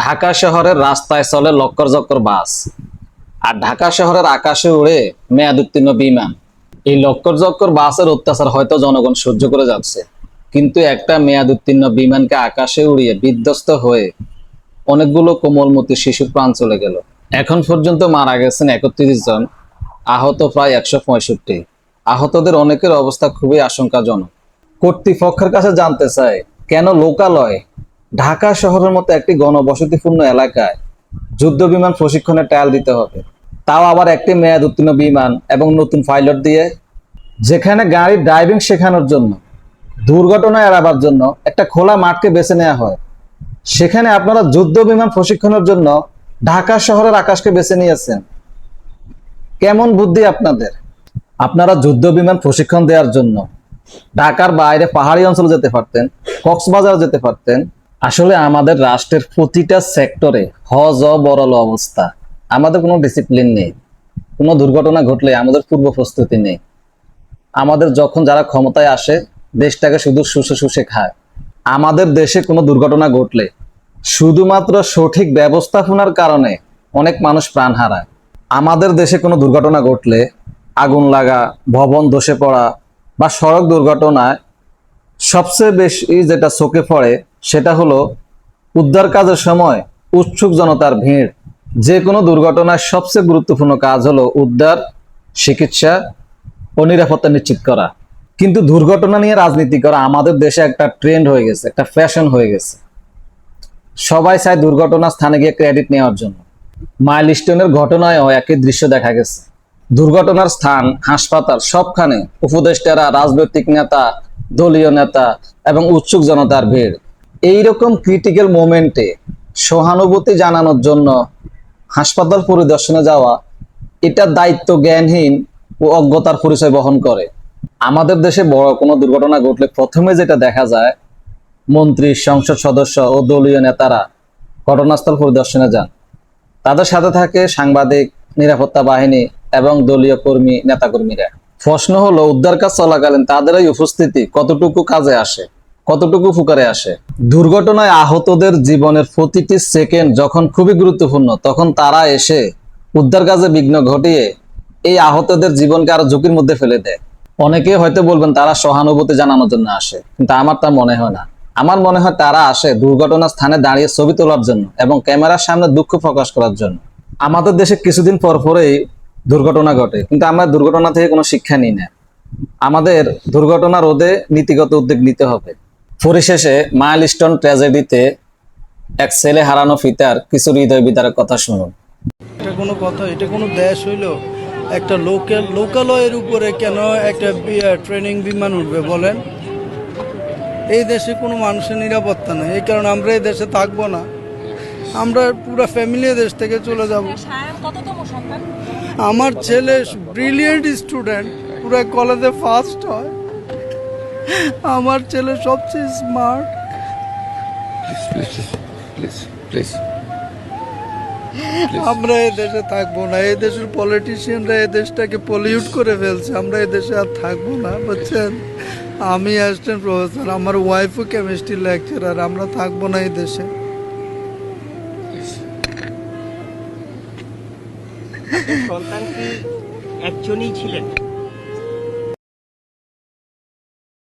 ঢাকা শহরের রাস্তায় চলে লক্কর জক্কর বাস। আর ঢাকা শহরের আকাশে উড়ে মেয়াদ উত্তীর্ণ বিমান। এই লক্কর জক্কর বাসের অত্যাচার হয়তো জনগণ সহ্য করে যাচ্ছে। কিন্তু একটা মেয়াদ উত্তীর্ণ বিমানকে আকাশে উড়িয়ে বিধ্বস্ত হয়ে অনেকগুলো কোমলমতি শিশুর প্রাণ চলে গেল। এখন পর্যন্ত মারা গেছেন একত্রিশ জন, আহত প্রায় একশো পঁয়ষট্টি। আহতদের অনেকের অবস্থা খুবই আশঙ্কাজনক। কর্তৃপক্ষের কাছে জানতে চায় কেন লোকালয় ঢাকা শহরের মতো একটি গণবসতিপূর্ণ এলাকায় যুদ্ধ বিমান প্রশিক্ষণে ট্রায়াল দিতে হবে। তাও আবার একটি মেয়াদ উত্তীর্ণ বিমান এবং নতুন পাইলট দিয়ে, যেখানে গাড়ির ড্রাইভিং শেখানোর জন্য, দুর্ঘটনা এড়াবার জন্য একটা খোলা মাঠকে বেছে নেওয়া হয়। সেখানে আপনারা যুদ্ধ বিমান প্রশিক্ষণের জন্য ঢাকা শহরের আকাশকে বেছে নিয়েছেন। কেমন বুদ্ধি আপনাদের? আপনারা যুদ্ধ বিমান প্রশিক্ষণ দেওয়ার জন্য ঢাকার বাইরে পাহাড়ি অঞ্চলে যেতে পারতেন, কক্সবাজার যেতে পারতেন আসলে আমাদের রাষ্ট্রের প্রতিটা সেক্টরে হজ বরল অবস্থা। আমাদের কোনো ডিসিপ্লিন নেই। কোনো দুর্ঘটনা ঘটলে আমাদের পূর্ব প্রস্তুতি নেই। আমাদের যখন যারা ক্ষমতায় আসে, দেশটাকে শুধু শুষে শুষে খায়। আমাদের দেশে কোনো দুর্ঘটনা ঘটলে শুধুমাত্র সঠিক ব্যবস্থাপনার কারণে অনেক মানুষ প্রাণ হারায়। আমাদের দেশে কোনো দুর্ঘটনা ঘটলে আগুন লাগা, ভবন ধসে পড়া বা সড়ক দুর্ঘটনায় সবচেয়ে বেশি যেটা চোখে পড়ে সেটা হলো, উদ্ধার কাজের সময় উৎসুক জনতার ভিড়। যে কোনো দুর্ঘটনার সবচেয়ে গুরুত্বপূর্ণ কাজ হলো উদ্ধার, চিকিৎসা ও নিরাপত্তা নিশ্চিত করা। কিন্তু দুর্ঘটনা নিয়ে রাজনীতি করা আমাদের দেশে একটা ট্রেন্ড হয়ে গেছে, একটা ফ্যাশন হয়ে গেছে। সবাই চায় দুর্ঘটনা স্থানে গিয়ে ক্রেডিট নেওয়ার জন্য। মাইলস্টোনের ঘটনায়ও একই দৃশ্য দেখা গেছে। দুর্ঘটনার স্থান, হাসপাতাল, সবখানে উপদেষ্টারা, রাজনৈতিক নেতা, দলীয় নেতা এবং উৎসুক জনতার ভিড়। এইরকম ক্রিটিক্যাল মোমেন্টে সহানুভূতি জানানোর জন্য হাসপাতাল পরিদর্শনে যাওয়া, এটা দায়িত্ব জ্ঞানহীন ও অজ্ঞতার পরিচয় বহন করে। আমাদের দেশে বড় কোনো দুর্ঘটনা ঘটলে প্রথমে যেটা দেখা যায়, মন্ত্রী, সংসদ সদস্য ও দলীয় নেতারা ঘটনাস্থল পরিদর্শনে যান। তাদের সাথে থাকে সাংবাদিক, নিরাপত্তা বাহিনী এবং দলীয় কর্মী, নেতাকর্মীরা। প্রশ্ন হলো, উদ্ধার কাজ চলাকালীন তাদের এই উপস্থিতি কতটুকু কাজে আসে, কতটুকু ফুকারে আসে? দুর্ঘটনায় আহতদের জীবনের প্রতিটি সেকেন্ড যখন খুবই গুরুত্বপূর্ণ, তখন তারা এসে উদ্ধার কাজে বিঘ্ন ঘটিয়ে এই আহতদের জীবনকে আরও ঝুঁকির মধ্যে ফেলে দেয়। অনেকে হয়তো বলবেন, তারা সহানুভূতি জানানোর জন্য আসে, কিন্তু আমার তা মনে হয় না। আমার মনে হয় তারা আসে দুর্ঘটনার স্থানে দাঁড়িয়ে ছবি তোলার জন্য এবং ক্যামেরার সামনে দুঃখ প্রকাশ করার জন্য। আমাদের দেশে কিছুদিন পর পরেই দুর্ঘটনা ঘটে, কিন্তু আমরা দুর্ঘটনা থেকে কোনো শিক্ষা নিই না। আমাদের দুর্ঘটনা রোধে নীতিগত উদ্যোগ নিতে হবে। পরিশেষে মাইলস্টোন ট্র্যাজেডিতে এক ছেলে হারানো ফিতার কিছু হৃদয় বিদারের কথা শুনুন। এটা কোনো কথা এটা কোনো দেশ হইল? একটা লোকাল লোকালয়ের উপরে কেন একটা ট্রেনিং বিমান উঠবে বলেন? এই দেশে কোনো মানুষের নিরাপত্তা নেই এই কারণে আমরা এই দেশে থাকব না। আমরা পুরো ফ্যামিলি দেশ থেকে চলে যাব। আমার ছেলে ব্রিলিয়েন্ট স্টুডেন্ট পুরো কলেজে ফার্স্ট হয়। আমার ছেলে সবচেয়ে স্মার্ট please, please, please. আমরা এই দেশে থাকব না এই দেশের পলিটিশিয়ানরা এই দেশটাকে পলিউট করে ফেলছে আমরা এই দেশে আর থাকব না বুঝছেন? আমি অ্যাসিস্ট্যান্ট প্রফেসর আমার ওয়াইফও কেমিস্ট্রি লেকচারার আমরা থাকব না এই দেশে। সন্তান কি একজনই ছিলেন।